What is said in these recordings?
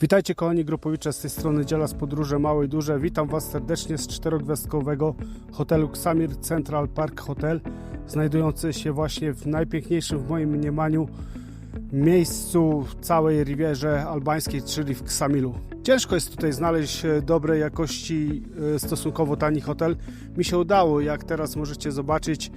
Witajcie kochani grupowicze z tej strony Dziela z Podróże Małe i Duże. Witam Was serdecznie z czterogwiazdkowego hotelu Xamir Central Park Hotel, znajdujący się właśnie w najpiękniejszym w moim mniemaniu miejscu w całej Rivierze Albańskiej, czyli w Ksamilu. Ciężko jest tutaj znaleźć e, dobrej jakości, e, stosunkowo tani hotel. Mi się udało, jak teraz możecie zobaczyć,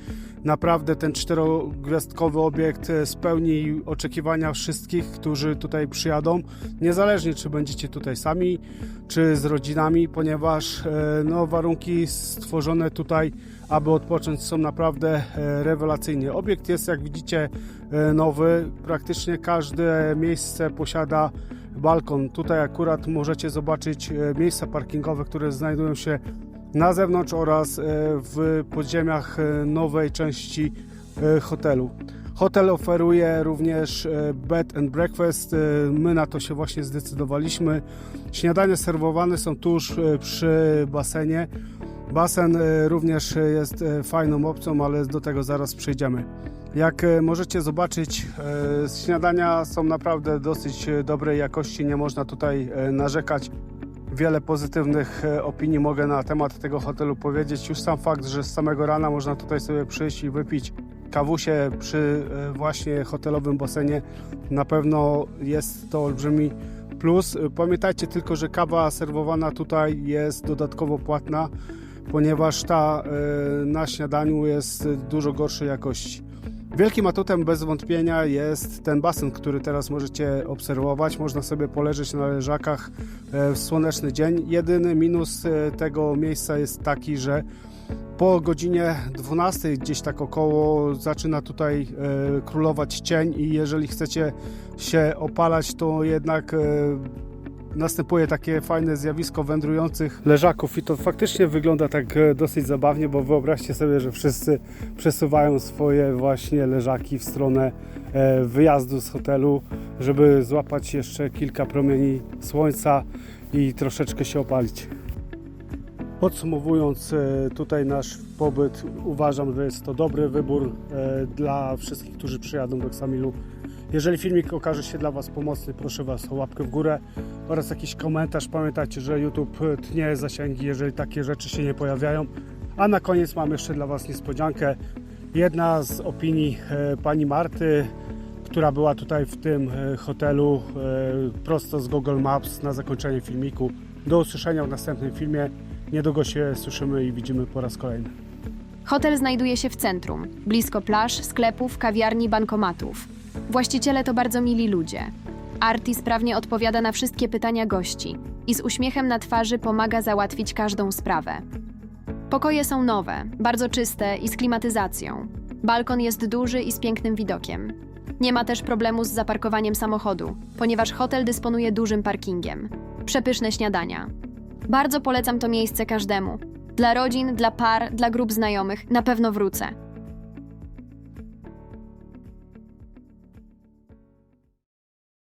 naprawdę ten czterogwiazdkowy obiekt e, spełni oczekiwania wszystkich, którzy tutaj przyjadą, niezależnie czy będziecie tutaj sami, czy z rodzinami, ponieważ no, warunki stworzone tutaj, aby odpocząć są naprawdę e, rewelacyjnie. Obiekt jest, jak widzicie, e, nowy. Praktycznie każde miejsce posiada balkon. Tutaj akurat możecie zobaczyć e, miejsca parkingowe, które znajdują się na zewnątrz oraz w podziemiach nowej części hotelu. Hotel oferuje również bed and breakfast. My na to się właśnie zdecydowaliśmy. Śniadania serwowane są tuż przy basenie. Basen e, również jest e, fajną opcją, ale do tego zaraz przejdziemy. Jak e, możecie zobaczyć, śniadania są naprawdę dosyć dobrej jakości, nie można tutaj narzekać. Wiele pozytywnych opinii mogę na temat tego hotelu powiedzieć. Już sam fakt, że z samego rana można tutaj sobie przyjść i wypić kawusie przy właśnie hotelowym basenie, na pewno jest to olbrzymi plus. Pamiętajcie tylko, że kawa serwowana tutaj jest dodatkowo płatna, ponieważ ta e, na śniadaniu jest dużo gorszej jakości. Wielkim atutem bez wątpienia jest ten basen, który teraz możecie obserwować. Można sobie poleżeć na leżakach e, w słoneczny dzień. Jedyny minus e, tego miejsca jest taki, że po godzinie 12 gdzieś tak około zaczyna tutaj królować cień i jeżeli chcecie się opalać, to jednak następuje takie fajne zjawisko wędrujących leżaków i to faktycznie wygląda tak e, dosyć zabawnie, bo wyobraźcie sobie, że wszyscy przesuwają swoje właśnie leżaki w stronę e, wyjazdu z hotelu, żeby złapać jeszcze kilka promieni słońca i troszeczkę się opalić. Podsumowując e, tutaj nasz pobyt, uważam, że jest to dobry wybór dla wszystkich, którzy przyjadą do Ksamilu. Jeżeli filmik okaże się dla Was pomocny, proszę Was o łapkę w górę oraz jakiś komentarz. Pamiętajcie, że YouTube tnie zasięgi, jeżeli takie rzeczy się nie pojawiają. A na koniec mam jeszcze dla Was niespodziankę. Jedna z opinii e, pani Marty, która była tutaj w tym e, hotelu e, prosto z Google Maps na zakończenie filmiku. Do usłyszenia w następnym filmie. Niedługo się słyszymy i widzimy po raz kolejny. Hotel znajduje się w centrum, blisko plaż, sklepów, kawiarni, bankomatów. Właściciele to bardzo mili ludzie. Arti sprawnie odpowiada na wszystkie pytania gości i z uśmiechem na twarzy pomaga załatwić każdą sprawę. Pokoje są nowe, bardzo czyste i z klimatyzacją. Balkon jest duży i z pięknym widokiem. Nie ma też problemu z zaparkowaniem samochodu, ponieważ hotel dysponuje dużym parkingiem. Przepyszne śniadania. Bardzo polecam to miejsce każdemu. Dla rodzin, dla par, dla grup znajomych na pewno wrócę.